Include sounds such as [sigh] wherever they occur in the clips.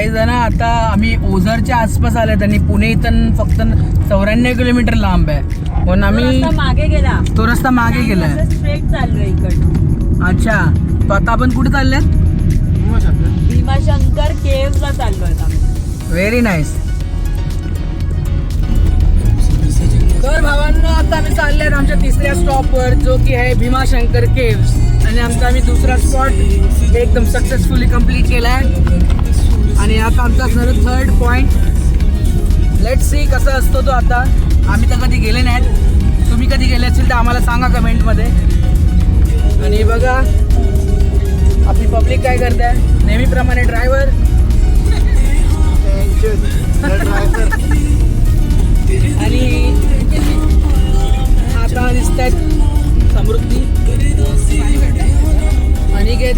काही जण आता आम्ही ओझरच्या आसपास आलेत आणि पुणे इथून फक्त चौऱ्याण्णव किलोमीटर लांब आहे. पण आम्ही रस्ता मागे गेला. तो रस्ता मागे गेलाय. स्ट्रेट चाललोय इकडनं. अच्छा. तो आता आपण कुठे चाललेत? भीमाशंकर केव्ह ला चाललोय आम्ही. व्हेरी नाईस तर भावांनो आता आम्ही चालले आहेत आमच्या तिसऱ्या स्टॉपवर जो की आहे भीमाशंकर केव्स आणि आमचा आम्ही दुसरा स्पॉट एकदम सक्सेसफुली कंप्लीट केला आहे आणि आता आमचा असणार थर्ड पॉईंट लेट सी कसा असतो तो आता. आम्ही तर कधी गेले नाहीत. तुम्ही कधी गेले असेल तर आम्हाला सांगा कमेंटमध्ये आणि बघा आपली पब्लिक काय करत आहे नेहमीप्रमाणे ड्रायव्हर आणि आता दिसत आहेत समृद्धी अनिकेत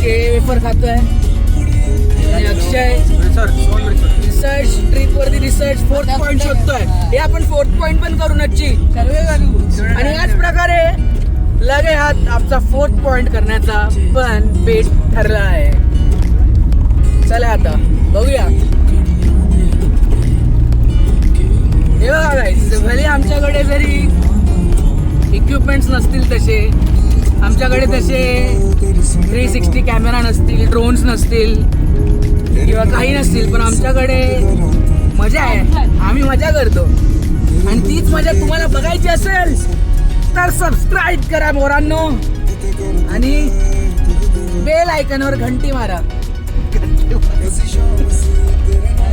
के वेफर आहे आणि अक्षय रिसर्च ट्रिप वरती रिसर्च फोर्थ पॉइंट शोधतोय. हे आपण फोर्थ पॉइंट पण करू नक्की. आणि याच प्रकारे लगे हात आमचा फोर्थ पॉइंट करण्याचा पण बेट ठरला आहे चला आता बघूया. हे बघा भले आमच्याकडे जरी इक्विपमेंट्स नसतील तसे आमच्याकडे तसे थ्री सिक्स्टी कॅमेरा नसतील ड्रोन्स नसतील किंवा काही नसतील पण आमच्याकडे मजा आहे. आम्ही मजा करतो. आणि तीच मजा तुम्हाला बघायची असेल तर सबस्क्राईब करा मोरांनो आणि बेल आयकनवर घंटी मारा.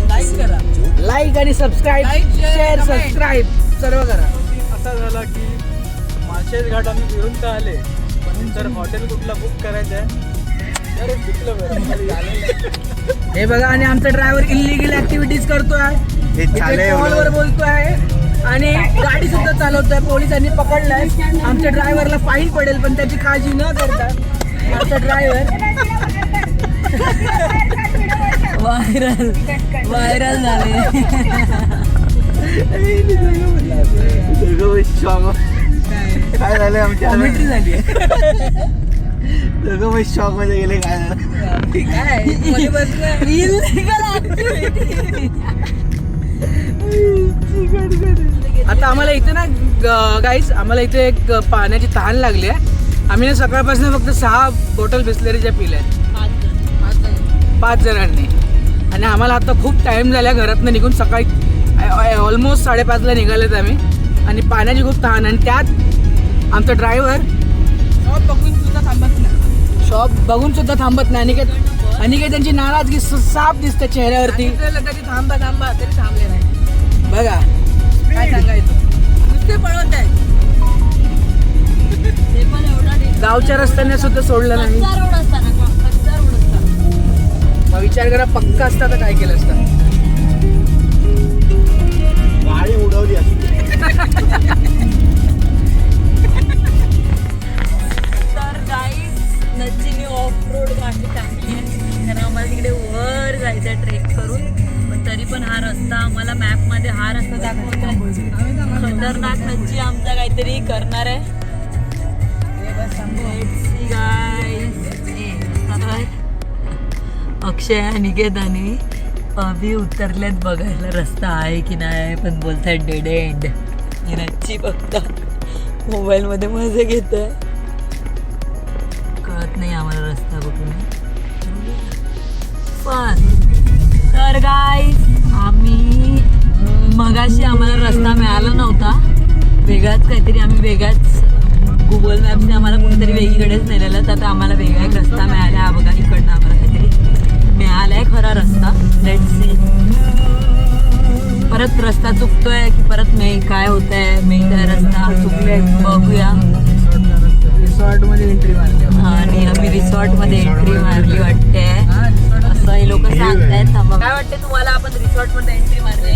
लाईक करा. लाईक आणि सबस्क्राईब शेअर सबस्क्राईब सर्व करा. असा झाला की माळशेज घाट आम्ही फिरून तर आले तर हॉटेल कुठला बुक करायचं आहे? [laughs] हे बघा आणि आमचा ड्रायव्हर इलिगल ऍक्टिव्हिटीज करतोय. कॉलवर बोलतोय. आणि गाडी सुद्धा चालवतोय. पोलिसांनी पकडलाय. आमच्या ड्रायव्हरला फाईन पडेल पण त्याची काळजी न करता आमचा ड्रायव्हर व्हायरल व्हायरल झाले. [laughs] काय झालं आमच्या कॉमेंट्री झाली [laughs] दोघं शॉकमध्ये गेले काय मध्ये. आता आम्हाला इथे ना गाईस आम्हाला इथे एक पाण्याची तहान लागली आहे. आम्ही ना सकाळपासून फक्त सहा बॉटल बिस्लरीच्या पिल्या आहेत. पाच जणांनी. आणि आम्हाला आता खूप टाइम झाला घरातनं निघून सकाळी ऑलमोस्ट साडेपाचला निघालेत आम्ही. आणि पाण्याची खूप तहान आणि त्यात आमचा ड्रायव्हर बघून सुद्धा थांबत नाही. शॉप बघून सुद्धा थांबत नाही. अनिकेत अनिकेत त्यांची नाराजगी साफ दिसते चेहऱ्यावरती. थांबा थांबा तरी थांबले नाही. बघा. काय सांगायचं? नुसते पळवत आहे. गावच्या रस्त्याने सुद्धा सोडलं नाही. मग विचार करा पक्का असता तर काय केलं असतं? गाडी उडवली तर गाईज मी ऑफ रोड गाडी टाकली आहे. कारण आम्हाला तिकडे वर जायचं आहे ट्रेक करून. पण तरी पण हा रस्ता आम्हाला मॅपमध्ये हा रस्ता दाखवतोय. खतरनाक नच्ची आमचा काहीतरी करणार आहे. अक्षय अनिकेत आणि अभि उतरल्यात बघायला. रस्ता आहे की नाही पण बोलतात डेड एंड नच्ची फक्त मोबाईलमध्ये मजा घेत आहे. कळत नाही आम्हाला रस्ता कुठून पण तर काय आम्ही मगाशी आम्हाला रस्ता मिळाला नव्हता. वेगळाच काहीतरी आम्ही वेगळाच गुगल मॅप्सने आम्हाला कोणीतरी वेगळीकडेच नेलेलं. तर आता आम्हाला वेगळा एक रस्ता मिळाला रस्ता चुकतोय की परत मे काय होत आहे मेहता रस्ता चुकलोय बघूया. रिसॉर्टमध्ये एंट्री मारली. आणि आम्ही रिसॉर्टमध्ये एंट्री मारली वाटते असं हे लोक सांगतायत. थांबा. काय वाटते तुम्हाला? आपण रिसॉर्टमध्ये एंट्री मारली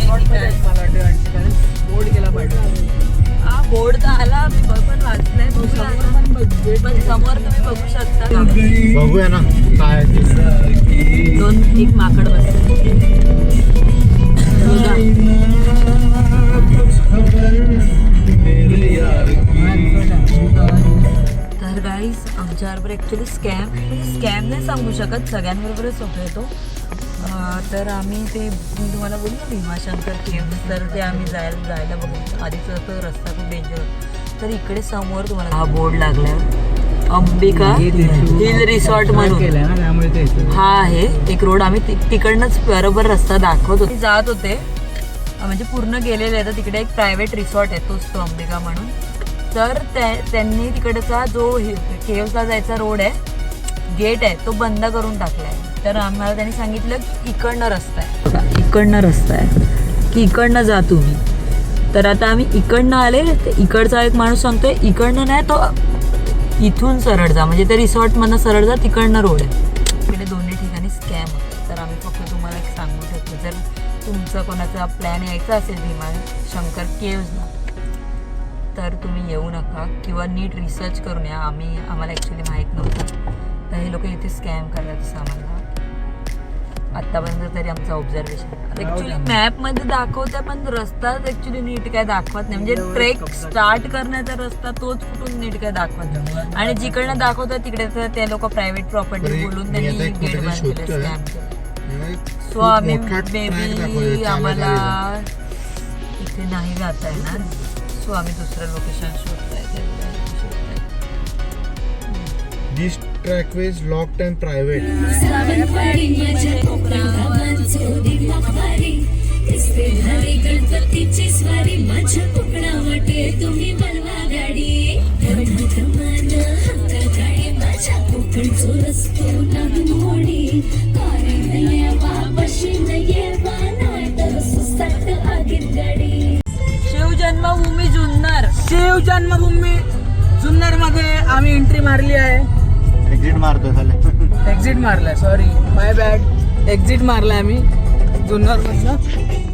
बोर्ड गेला पाहिजे. हा बोर्ड तर आला मी बघ पण वाचलंय. आता. पण समोर तुम्ही बघू शकता. बघूया ना काय. दोन एक माकड बसले. तर गाईज आमच्याबरोबर ॲक्च्युली स्कॅम स्कॅम नाही सांगू शकत सगळ्यांबरोबरच होतो तो. तर आम्ही ते मी तुम्हाला बोललो ना भीमाशंकर केव्ह तर ते आम्ही जायला जायला बघू आधीच तो रस्ता खूप डेंजर तर इकडे समोर तुम्हाला हा बोर्ड लागलाय. अंबिका हिल रिसॉर्ट म्हणून. हा आहे. एक रोड आम्ही तिकडनंच बरोबर रस्ता दाखवत होते. जात होते. म्हणजे पूर्ण गेलेले आहे तर तिकडे एक प्रायव्हेट रिसॉर्ट आहे. तोच तो अंबिका म्हणून. तर त्या- त्यांनी तिकडचा जो केव्हचा जायचा रोड आहे गेट आहे तो बंद करून टाकलाय. तर आम्हाला त्यांनी सांगितलं की इकडनं रस्ता आहे. बघा, इकडनं रस्ता आहे. की इकडनं जा तुम्ही. तर आता आम्ही इकडनं आले. तर इकडचा एक माणूस सांगतोय इकडनं नाही तो इथून सरळ जा म्हणजे ते रिसॉर्टमधनं सरळ जा तिकडनं रोड आहे. म्हणजे दोन्ही ठिकाणी स्कॅम होतं तर आम्ही फक्त तुम्हाला एक सांगू शकतो. जर तुमचा कोणाचा प्लॅन यायचा असेल भीमा शंकर केव्हजला तर तुम्ही येऊ नका किंवा नीट रिसर्च करून या. आम्ही आम्हाला ॲक्च्युली माहीत नव्हतं. तर हे लोक इथे स्कॅम करतात असं आम्हाला आत्तापर्यंत तरी आमचं ऑब्झर्वेशन ॲक्च्युली मॅपमध्ये दाखवतं पण रस्ताच ॲक्च्युली नीट काय दाखवत नाही. म्हणजे ट्रेक स्टार्ट करण्याचा रस्ता तोच कुठून नीट काय दाखवत नाही. आणि जिकडनं दाखवतात तिकडे तर ते लोक प्रायव्हेट प्रॉपर्टी बोलून त्यांनी गेट बंद केलं सो आम्ही चालायला आम्हाला. इथे नाही जाता येणार. सो आम्ही दुसरं लोकेशन शोधतोय ते तर सुसाट आगीत गाडी शिवजन्मभूमी जुन्नर. शिव जन्मभूमी जुन्नरमध्ये आम्ही एंट्री मारली आहे. एक्झिट मारतो झालं एक्झिट मारलाय सॉरी माय बॅड एक्झिट मारलाय आम्ही. जुन्नर मधनं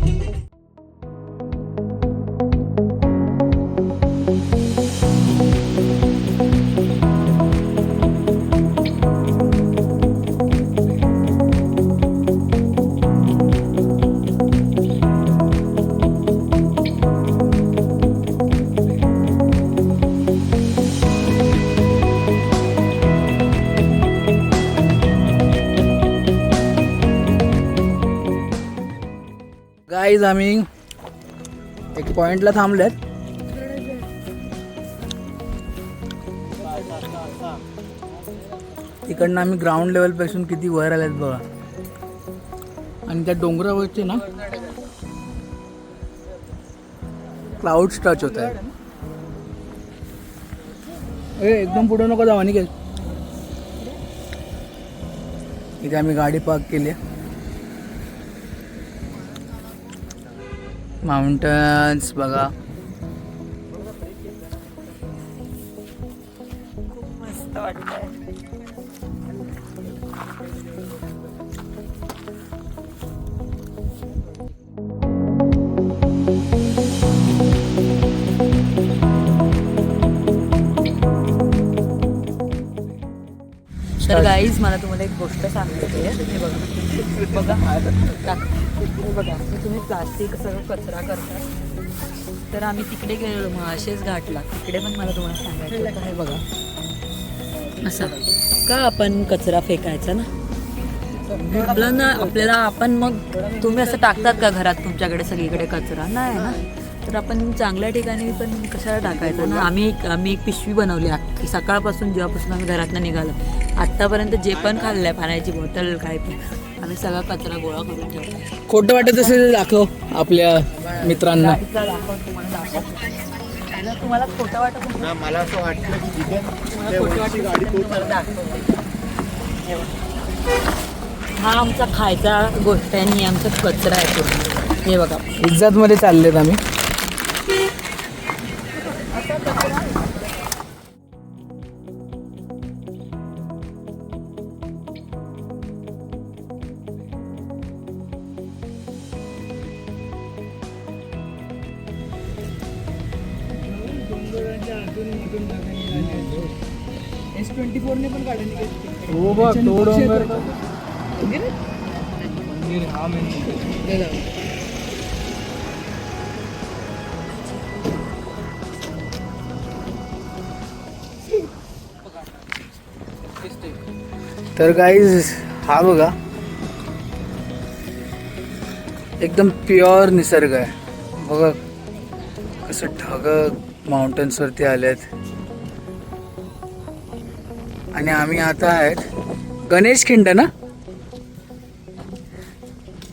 गाईज आम्ही एक पॉइंटला थांबलेत. तिकडनं आम्ही ग्राउंड लेवलपासून किती वर आलेत बघा. आणि त्या डोंगरावरचे ना क्लाउड टच होत आहे ए एकदम पुढे नको जाऊ आणि इथे आम्ही गाडी पार्क केली आहे. माउंटन्स बघा मस्त वाटतंय गाईज मला तुम्हाला एक गोष्ट सांगायची आहे. हे बघा. बघा हे बघा. तुम्ही प्लास्टिक सगळं कचरा करता तर आम्ही तिकडे गेलो महाशेष घाटला. तिकडे पण मला तुम्हाला सांगायचं होतं. हे बघा. असं. का आपण कचरा फेकायचा ना? आपलं ना आपल्याला आपण मग तुम्ही असं टाकतात का घरात? तुमच्याकडे सगळीकडे कचरा? नाही ना. तर आपण चांगल्या ठिकाणी पण कशाला टाकायचं ना? आम्ही एक आम्ही एक पिशवी बनवली. सकाळपासून जेव्हापासून आम्ही घरातनं निघालो आत्तापर्यंत जे पण खाल्लंय पाण्याची बॉटल काय पण. आम्ही सगळा कचरा गोळा करून ठेवतो खोटं वाटत असेल तर दाखव आपल्या मित्रांना. तुम्हाला खोटं वाटत मला असं वाटत. हे आमचा खायचा गोष्ट आहे आणि आमचा कचरा आहे हे बघा. इज्जत मध्ये चाललेत आम्ही. बघ तो डोंगर मंदिर हा मेन तर गाईज हा बघा. एकदम प्युअर निसर्ग आहे. बघा कसं ढग माउंटन्स वरती आलेत. आणि आम्ही आता आहेत गणेश खिंड ना?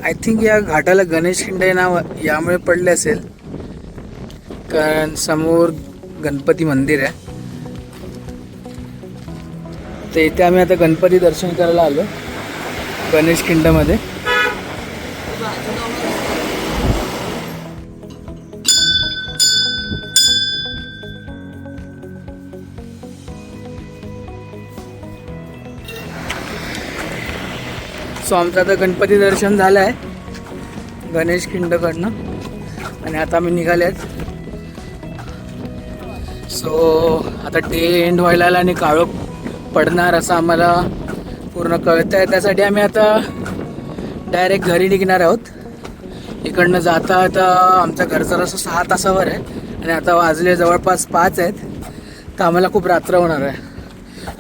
आय थिंक या घाटाला गणेश खिंड हे नाव यामुळे पडले असेल. कारण समोर गणपती मंदिर आहे. तर इथे आम्ही आता गणपती दर्शन करायला आलो. गणेश खिंडमध्ये. सो आमचं आता गणपती दर्शन झालं आहे गणेश खिंडकडनं. आणि आता आम्ही निघाले आहेत सो आता डे एंड व्हायला आला आणि काळोख पडणार असं आम्हाला पूर्ण कळत आहे त्यासाठी आम्ही आता डायरेक्ट घरी निघणार आहोत. इकडनं जाता आता आमच्या घरचं रस्ता सहा तासावर आहे. आणि आता वाजले जवळपास पाच आहेत. तर आम्हाला खूप रात्र होणार आहे.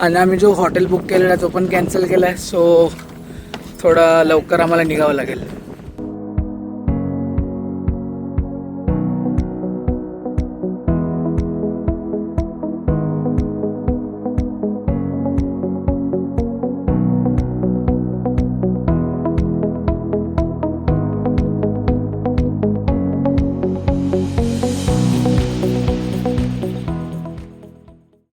आणि आम्ही जो हॉटेल बुक केलेला आहे तो पण कॅन्सल केला आहे सो थोडं लवकर आम्हाला निघावं लागेल.